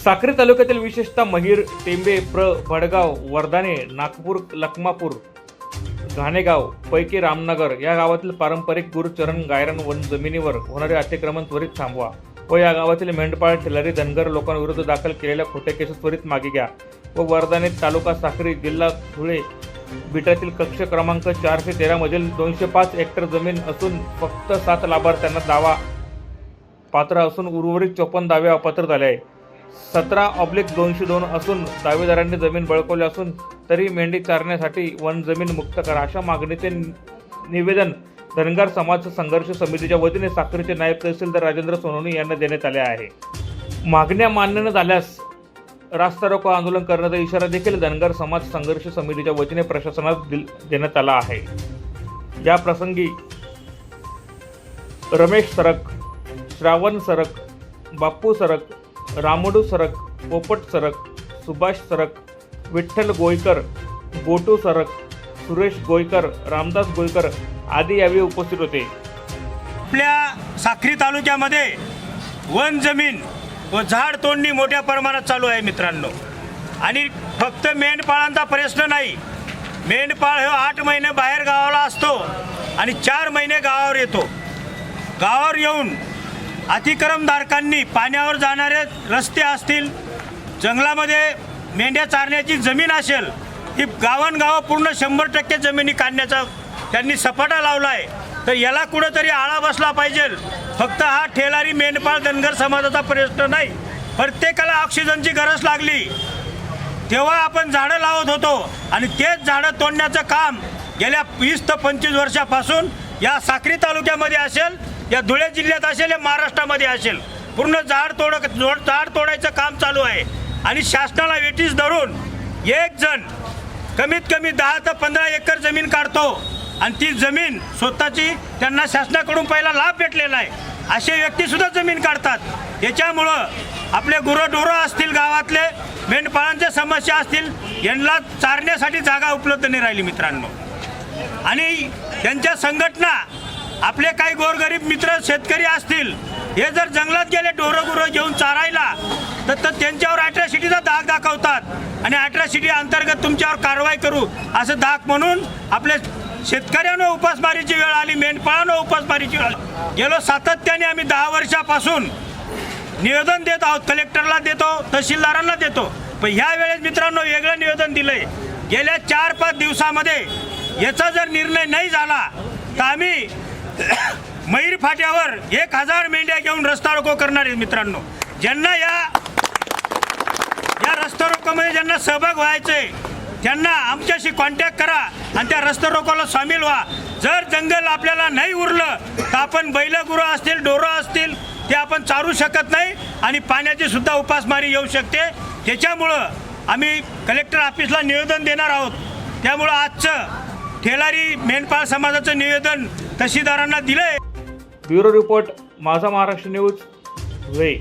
साक्री तालुक्यातील विशेषतः महिर टेंबे प्र भडगाव वर्धाने नागपूर लखमापूर घाणेगाव पैकी रामनगर या गावातील पारंपरिक गुरुचरण गायरन वन जमिनीवर होणारे अतिक्रमण त्वरित थांबवा व या गावातील मेंढपाळ ठेलारी धनगर लोकांविरुद्ध दाखल केलेल्या खोट्या केसेस त्वरित मागे घ्या व वर्धाने तालुका साक्री जिल्हा धुळे बिटातील कक्ष क्रमांक चारशे तेरामधील दोनशे पाच हेक्टर जमीन असून फक्त सात लाभार्थ्यांना दावा पात्र असून उर्वरित चोपन्न दावे अपात्र झाले आहे सतरा ऑब्लिक दोनशे दोन असून दावेदारांनी जमीन बळकवली असून तरी मेंढी चारण्यासाठी वन जमीन मुक्त करा अशा मागणीचे निवेदन धनगर समाज संघर्ष समितीच्या वतीने साक्रीचे नायब तहसीलदार राजेंद्र सोनोनी यांना देण्यात आले आहे. मागण्या मान्य न झाल्यास रास्ता रोको आंदोलन करण्याचा इशारा देखील धनगर समाज संघर्ष समितीच्या वतीने प्रशासनास दिल- देण्यात आला आहे. या प्रसंगी रमेश सरक श्रावण सरक बाप्पू सरक रामडू सरक पोपट सरक सुभाष सरक विठ्ठल गोयकर गोटू सरक सुरेश गोयकर रामदास गोयकर आदी यावेळी उपस्थित होते. आपल्या साखरी तालुक्यामध्ये वन जमीन व झाड तोडणी मोठ्या प्रमाणात चालू आहे मित्रांनो. आणि फक्त मेंढपाळांचा प्रश्न नाही. मेंढपाळ हे आठ महिने बाहेर गावाला असतो आणि चार महिने गावावर येतो. गावावर येऊन अतिक्रमधारकांनी पाण्यावर जाणारे रस्ते असतील जंगलामध्ये मेंढ्या चारण्याची जमीन असेल ही गावनगावं पूर्ण शंभर टक्के जमिनी काढण्याचा त्यांनी सपाटा लावला आहे तर याला कुठंतरी आळा बसला पाहिजे. फक्त हा ठेलारी मेंढपाळ धनगर समाजाचा प्रश्न नाही. प्रत्येकाला ऑक्सिजनची गरज लागली. तेव्हा आपण झाडं लावत होतो आणि तेच झाडं तोडण्याचं काम गेल्या वीस ते पंचवीस वर्षापासून या साक्री तालुक्यामध्ये असेल. या धुळे जिल्ह्यात असेल या महाराष्ट्रामध्ये असेल. पूर्ण झाड तोड जोड- झाड तोडायचं काम चालू आहे. आणि शासनाला वेटीस धरून एक जण कमीत कमी दहा ते पंधरा एकर जमीन काढतो. आणि ती जमीन स्वतःची त्यांना शासनाकडून पहिला लाभ भेटलेला आहे. असे व्यक्तीसुद्धा जमीन काढतात. याच्यामुळं आपले गुरंढोरं असतील गावातले मेंढपाळांच्या समस्या असतील यांना चारण्यासाठी जागा उपलब्ध नाही राहिली मित्रांनो. आणि त्यांच्या संघटना आपले काही गोरगरीब मित्र शेतकरी असतील हे जर जंगलात गेले डोरं गुरं घेऊन चारायला तर तर त्यांच्यावर अट्रॅसिटीचा दाग दाखवतात. आणि अट्रॅसिटी अंतर्गत तुमच्यावर कारवाई करू असं दाग म्हणून आपले शेतकऱ्यांना उपासमारीची वेळ आली मेंढपाळानं उपासमारीची वेळ आली. गेलो सातत्याने आम्ही दहा वर्षापासून निवेदन देत आहोत कलेक्टरला देतो तहसीलदारांना देतो. पण ह्या वेळेस मित्रांनो वेगळं निवेदन दिलंय. गेल्या चार पाच दिवसामध्ये याचा जर निर्णय नाही झाला तर आम्ही मयूर फाट्यावर एक हजार मेंढ्या घेऊन रस्ता रोको करणार आहे मित्रांनो. ज्यांना या या रस्ता रोकोमध्ये ज्यांना सहभाग व्हायचे त्यांना आमच्याशी कॉन्टॅक्ट करा आणि त्या रस्ता रोकोला सामील व्हा. जर जंगल आपल्याला नाही उरलं तर आपण बैलगुरं असतील डोरं असतील ते आपण चारू शकत नाही आणि पाण्याची सुद्धा उपासमारी येऊ शकते. त्याच्यामुळं आम्ही कलेक्टर ऑफिसला निवेदन देणार आहोत. त्यामुळं आजचं ठेलारी मेंढपाळ समाजाचं निवेदन तहसीलदारांना दिलंय. ब्युरो रिपोर्ट माझा महाराष्ट्र न्यूज वे